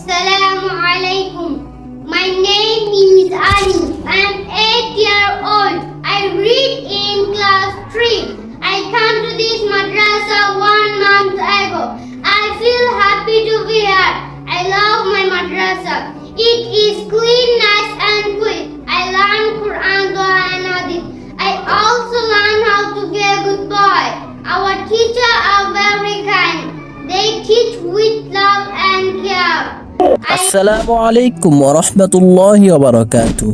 Assalamu alaikum. My name is Ali. I am 8 year old. I read in class 3. I come to this madrasa one month ago. I feel happy to be here. I love my madrasa. It is clean, nice and quick. I learn Quran, Dua and Hadith. I also learn how to be a good boy. Our teachers are very kind. They teach with love and care. আসসালামু আলাইকুম রহমতুল্লাহ বারাকাতু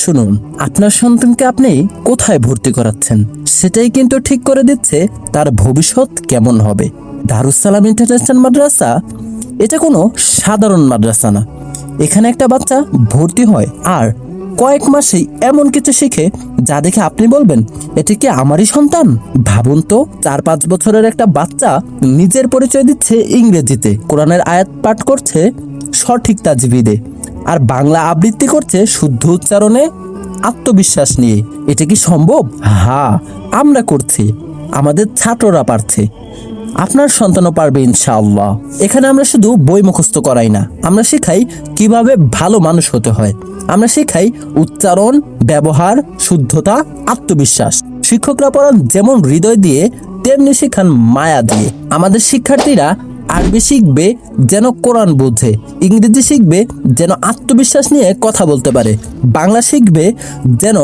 শুনুন, আপনার সন্তানকে আপনি কোথায় ভর্তি করাচ্ছেন? সেটাই কিন্তু ঠিক করে দিচ্ছে তার ভবিষ্যৎ কেমন হবে। দারুসালাম ইন্টারন্যাশনাল মাদ্রাসা, এটা কোনো সাধারণ মাদ্রাসা না। এখানে একটা বাচ্চা ভর্তি হয় আর কয়েক মাসেই এমন কিছু শিখে যা দেখে আপনি বলবেন, এটি কি আমারই সন্তান? ভাবুন তো চার পাঁচ বছরের একটা বাচ্চা নিজের পরিচয় দিচ্ছে ইংরেজিতে। কোরআনের আয়াত পাঠ করছে সঠিক তাজবিদে। আর বাংলা আবৃত্তি করছে শুদ্ধ উচ্চারণে আত্মবিশ্বাস নিয়ে। এটা কি সম্ভব? হ্যাঁ আমরা করছি। আমাদের ছাত্ররা পারছে। আপনার সন্তানও পারবে ইনশাআল্লাহ। এখানে আমরা শুধু বই মুখস্থ করাই না। আমরা শেখাই কীভাবে ভালো মানুষ হতে হয়। আমরা শেখাই উচ্চারণ, ব্যবহার, শুদ্ধতা, আত্মবিশ্বাস। শিক্ষকরা পড়ান যেমন হৃদয় দিয়ে, তেমনি শেখান মায়া দিয়ে। আমাদের শিক্ষার্থীরা আরবি শিখবে যেন কোরআন বোঝে, ইংরেজি শিখবে যেন আত্মবিশ্বাস নিয়ে কথা বলতে পারে, বাংলা শিখবে যেন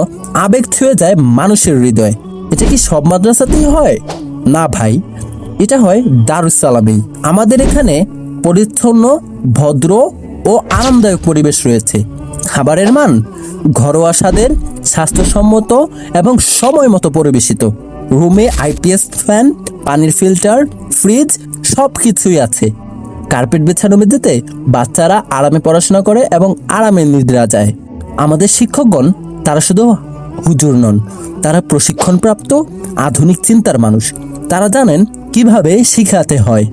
আবেগ ছুঁয়ে যায় মানুষের হৃদয়। এটা কি সব মাদ্রাসাতেই হয়? না ভাই, এটা হয় দারুসালামেই আমাদের এখানে পরিচ্ছন্ন, ভদ্র ও আরামদায়ক পরিবেশ রয়েছে। খাবারের মান, ঘরোয়া স্বাদের, স্বাস্থ্যসম্মত এবং সময় মতো পরিবেশিত। রুমে আইপিএস ফ্যান, পানির ফিল্টার, ফ্রিজ সব কিছুই আছে। কার্পেট বেছানো মেঝেতে বাচ্চারা আরামে পড়াশোনা করে এবং আরামে নিদ্রা যায়। আমাদের শিক্ষকগণ, তারা শুধু হুজুর নন, তারা প্রশিক্ষণপ্রাপ্ত, আধুনিক চিন্তার মানুষ। তারা জানেন কীভাবে শিখাতে হয়।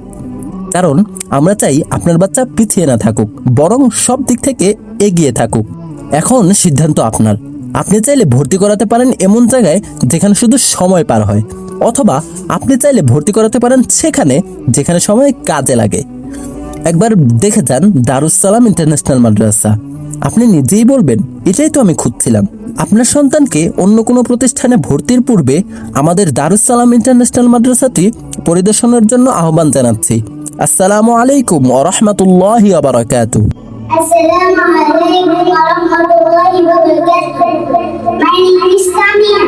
কারণ আমরা চাই আপনার বাচ্চা পিছিয়ে না থাকুক, বরং সব দিক থেকে এগিয়ে থাকুক। এখন সিদ্ধান্ত আপনার। আপনি চাইলে ভর্তি করাতে পারেন এমন জায়গায় যেখানে শুধু সময় পার হয়। অথবা আপনি চাইলে ভর্তি করাতে পারেন সেখানে, যেখানে সময় কাজে লাগে। একবার দেখে যান দারুসালাম ইন্টারন্যাশনাল মাদ্রাসা। আপনি নিজেই বলবেন, এটাই তো আমি খুঁজছিলাম। আপনার সন্তানকে অন্য কোনো প্রতিষ্ঠানে ভর্তির পূর্বে আমাদের দারুসালাম ইন্টারন্যাশনাল মাদ্রাসাটি পরিদর্শনের জন্য আহ্বান জানাচ্ছি। আসসালামু আলাইকুম ওয়া রাহমাতুল্লাহি ওয়া বারাকাতুহু. My name is Samia.